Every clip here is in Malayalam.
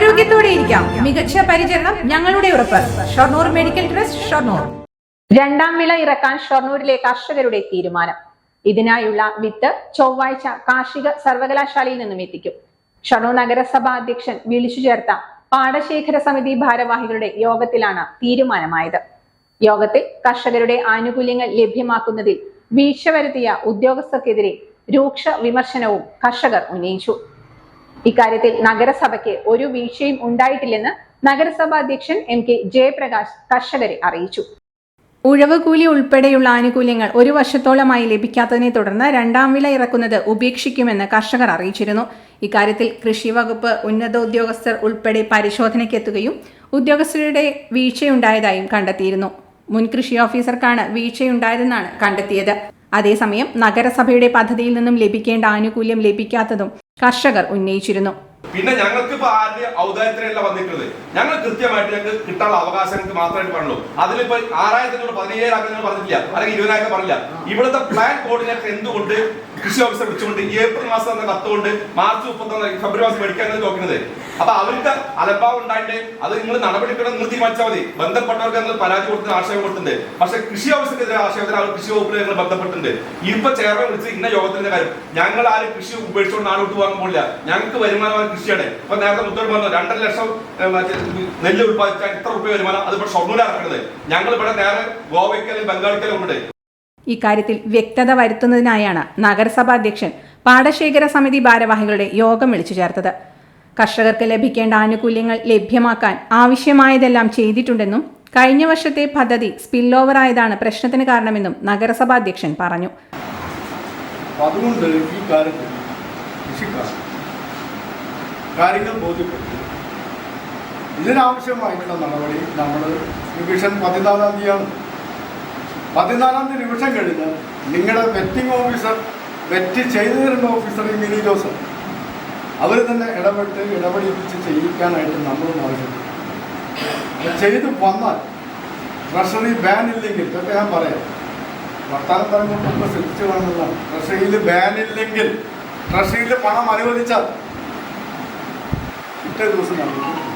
ആരോഗ്യത്തോടെ ഇരിക്കാം. മികച്ച പരിചരണം ഞങ്ങളുടെ ഉറപ്പ്. Shoranur medical trust Shoranur. രണ്ടാം വിള ഇറക്കാൻ ഷൊർണൂരിലെ കർഷകരുടെ തീരുമാനം. ഇതിനായുള്ള വിത്ത് ചൊവ്വാഴ്ച കാർഷിക സർവകലാശാലയിൽ നിന്നും എത്തിക്കും. ഷൊർണൂർ നഗരസഭാ അധ്യക്ഷൻ വിളിച്ചു ചേർത്ത പാടശേഖര സമിതി ഭാരവാഹികളുടെ യോഗത്തിലാണ് തീരുമാനമായത്. യോഗത്തിൽ കർഷകരുടെ ആനുകൂല്യങ്ങൾ ലഭ്യമാക്കുന്നതിൽ വീഴ്ച വരുത്തിയ ഉദ്യോഗസ്ഥർക്കെതിരെ രൂക്ഷ വിമർശനവും കർഷകർ ഉന്നയിച്ചു. ഇക്കാര്യത്തിൽ നഗരസഭയ്ക്ക് ഒരു വീഴ്ചയും ഉണ്ടായിട്ടില്ലെന്ന് നഗരസഭാ അധ്യക്ഷൻ എം കെ ജയപ്രകാശ് കർഷകരെ അറിയിച്ചു. ഉഴവ് കൂലി ഉൾപ്പെടെയുള്ള ആനുകൂല്യങ്ങൾ ഒരു വർഷത്തോളമായി ലഭിക്കാത്തതിനെ തുടർന്ന് രണ്ടാം വില ഇറക്കുന്നത് ഉപേക്ഷിക്കുമെന്ന് കർഷകർ അറിയിച്ചിരുന്നു. ഇക്കാര്യത്തിൽ കൃഷി വകുപ്പ് ഉന്നത ഉദ്യോഗസ്ഥർ ഉൾപ്പെടെ പരിശോധനയ്ക്കെത്തുകയും ഉദ്യോഗസ്ഥരുടെ വീഴ്ചയുണ്ടായതായും കണ്ടെത്തിയിരുന്നു. മുൻ കൃഷി ഓഫീസർക്കാണ് വീഴ്ചയുണ്ടായതെന്നാണ് കണ്ടെത്തിയത്. അതേസമയം നഗരസഭയുടെ പദ്ധതിയിൽ നിന്നും ലഭിക്കേണ്ട ആനുകൂല്യം ലഭിക്കാത്തതും കർഷകർ ഉന്നയിച്ചിരുന്നു. പിന്നെ ഞങ്ങൾക്ക് ഇപ്പൊ ആരുടെ ഔദാര്യത്തിനല്ല വന്നിട്ടുള്ളത്? ഞങ്ങൾ കൃത്യമായിട്ട് ഞങ്ങൾക്ക് കിട്ടാനുള്ള അവകാശം ഞങ്ങൾക്ക് മാത്രമായിട്ട് പറഞ്ഞുള്ളൂ. അതിലിപ്പോ ആറായിരത്തിനോട് പതിനയ്യായിരം ഞങ്ങൾ പറഞ്ഞില്ല അല്ലെങ്കിൽ ഇരുപതിനായിരം പറഞ്ഞില്ല. ഇവിടുത്തെ പ്ലാൻ കോർഡിനേറ്റർ എന്തുകൊണ്ട് കൃഷി ഓഫീസർ വിളിച്ചുകൊണ്ട് ഏപ്രിൽ മാസം എന്ന കത്തുകൊണ്ട് മാർച്ച് മുപ്പത്തൊന്ന് ഫെബ്രുവരി മാസം മേടിക്കാൻ നോക്കുന്നത്. അപ്പൊ അവർക്ക് അലംഭാവം ഉണ്ടായിട്ട് അത് നിങ്ങൾ നടപടിക്കണം നിങ്ങൾ തീരുമാനിച്ചാൽ മതി. ബന്ധപ്പെട്ടവർക്ക് നിങ്ങൾ പരാതി കൊടുത്തിന് ആശയം കൊടുത്തിട്ടുണ്ട്. പക്ഷെ കൃഷി ഓഫീസർക്കെതിരെ ആശയത്തിന് അവർ കൃഷി വകുപ്പിൽ ഞങ്ങൾ ബന്ധപ്പെട്ടിട്ടുണ്ട്. ഇപ്പൊ ചെയർമാൻ വിളിച്ച് ഇന്ന യോഗത്തിന്റെ കാര്യം. ഞങ്ങൾ ആരും കൃഷി ഉപേക്ഷിച്ചുകൊണ്ട് നാട് വിട്ടു പോകാൻ പോകില്ല ഞങ്ങൾക്ക് വരുമാനമാണ് കൃഷിയാണ് ഇപ്പൊ നേരത്തെ മുത്തോട് പറഞ്ഞു രണ്ടര ലക്ഷം നെല്ല് ഉത്പാദിച്ചാൽ എത്ര റുപ്യ വരുമാനം അത് ഇപ്പോൾ ഷൊർണൂർ ഞങ്ങൾ ഇവിടെ നേരെ ഗോവയ്ക്കലും ബംഗാളിക്കലും ഉണ്ട് ഇക്കാര്യത്തിൽ വ്യക്തത വരുത്തുന്നതിനായാണ് നഗരസഭാ അധ്യക്ഷൻ പാടശേഖര സമിതി ഭാരവാഹികളുടെ യോഗം വിളിച്ചു ചേർത്തത്. കർഷകർക്ക് ലഭിക്കേണ്ട ആനുകൂല്യങ്ങൾ ലഭ്യമാക്കാൻ ആവശ്യമായതെല്ലാം ചെയ്തിട്ടുണ്ടെന്നും കഴിഞ്ഞ വർഷത്തെ പദ്ധതി സ്പിൽ ആയതാണ് പ്രശ്നത്തിന് കാരണമെന്നും നഗരസഭാ അധ്യക്ഷൻ പറഞ്ഞു അതുകൊണ്ട് ഈ കാര്യങ്ങൾ ഇതിനാവശ്യമായിട്ടുള്ള നടപടി നമ്മൾ ഡിവിഷൻ പതിനാലാം തീയതിയാണ്. പതിനാലാം നിമിഷം കഴിഞ്ഞ് നിങ്ങളുടെ വെറ്റിംഗ് ഓഫീസർ വെറ്റ് ചെയ്തു തരുന്ന ഓഫീസർ ഈ മിനി ജോസഫ്. അവർ തന്നെ ഇടപെട്ട് ഇടപെടിപ്പിച്ച് ചെയ്യിക്കാനായിട്ട് നമ്മളും ആവശ്യപ്പെട്ടു ചെയ്ത് വന്നാൽ ട്രഷറി ബാൻ ഇല്ലെങ്കിൽ ഇതൊക്കെ ഞാൻ പറയാം വർത്താനം പറയുമ്പോൾ നമ്മൾ ശ്രദ്ധിച്ചു വേണമെന്നാണ് ട്രഷറിയിൽ ബാൻ ഇല്ലെങ്കിൽ ട്രഷറിയിൽ പണം അനുവദിച്ചാൽ പിറ്റേ ദിവസം നമുക്ക്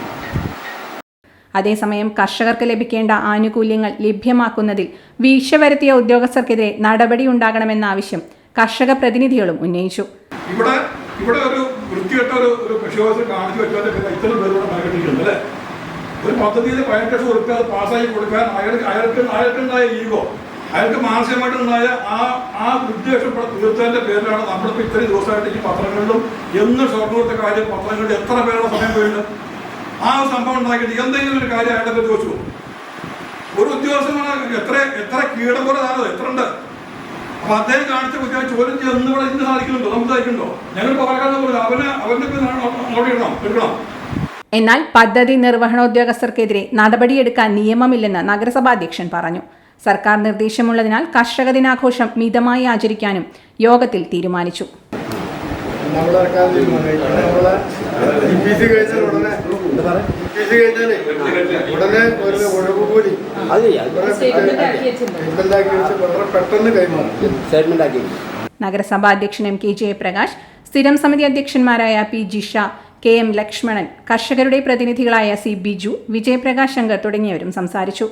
അതേസമയം കർഷകർക്ക് ലഭിക്കേണ്ട ആനുകൂല്യങ്ങൾ ലഭ്യമാക്കുന്നതിൽ വീഴ്ച വരുത്തിയ ഉദ്യോഗസ്ഥർക്കെതിരെ നടപടിയുണ്ടാകണമെന്ന ആവശ്യം കർഷക പ്രതിനിധികളും ഉന്നയിച്ചു. ഇവിടെ ഇവിടെ ഒരു വൃത്തികെട്ട ഒരു ഒരു കാണിച്ചു വെച്ചാൽ ഇത്രയും പേര് ഇവിടെ അല്ലേ? ഒരു പദ്ധതിയിൽ പതിനെട്ട് ലക്ഷം ഉറുപ്പ്യ അത് കൊടുക്കാൻ അയാൾക്ക് അയാൾക്ക് അയാൾക്കുണ്ടായ ഈഗോ അയാൾക്ക് മാനസികമായിട്ടുണ്ടായ ആ ആ ഉദ്ദേശം ഇവിടെ തീർച്ചയാന്റെ പേരിലാണ് നമ്മളിപ്പോൾ ഇത്രയും ദിവസമായിട്ട് ഈ പത്രങ്ങളിലും എന്ന് ഷോർട്ട് കൊടുത്ത കാര്യം പത്രങ്ങളിൽ എത്ര പേരുടെ സമയം പോയിട്ട് ആ സംഭവം ഉണ്ടാക്കിയിട്ട് എന്തെങ്കിലും ഒരു കാര്യം അയാളുടെ പേര് ചോദിച്ചു ഒരു ഉദ്യോഗസ്ഥനാണ് എത്ര എത്ര കീടപൂരതാണ് എത്ര ഉണ്ട് അപ്പൊ അദ്ദേഹം കാണിച്ച കുറ്റം ചോദ്യം ചെയ്ത് ഇന്ന് ഇവിടെ ഇന്ന് സാധിക്കുന്നുണ്ടോ? നമുക്ക് സാധിക്കുന്നുണ്ടോ? ഞങ്ങൾ പാലക്കാട് പോലെ അവന് അവന്റെ അങ്ങോട്ട് ഇടണം എടുക്കണം. എന്നാൽ പദ്ധതി നിർവഹണ നിർവഹണോദ്യോഗസ്ഥർക്കെതിരെ നടപടിയെടുക്കാൻ നിയമമില്ലെന്ന് നഗരസഭാ അധ്യക്ഷൻ പറഞ്ഞു. സർക്കാർ നിർദ്ദേശമുള്ളതിനാൽ കർഷക ദിനാഘോഷം മിതമായി ആചരിക്കാനും യോഗത്തിൽ തീരുമാനിച്ചു. പി സി കഴിഞ്ഞാൽ ഉടനെ ഇ പി സി കഴിഞ്ഞാലേ ഉടനെ ഒരു ഒഴിവ് കൂലി. വളരെ പെട്ടെന്ന് കൈമാറും. നഗരസഭാ അധ്യക്ഷൻ എം കെ ജയപ്രകാശ് സ്ഥിരം സമിതി അധ്യക്ഷന്മാരായ P Jisha K M Lakshmanan കർഷകരുടെ പ്രതിനിധികളായ സി ബിജു വിജയപ്രകാശ് ശങ്കർ തുടങ്ങിയവരും സംസാരിച്ചു.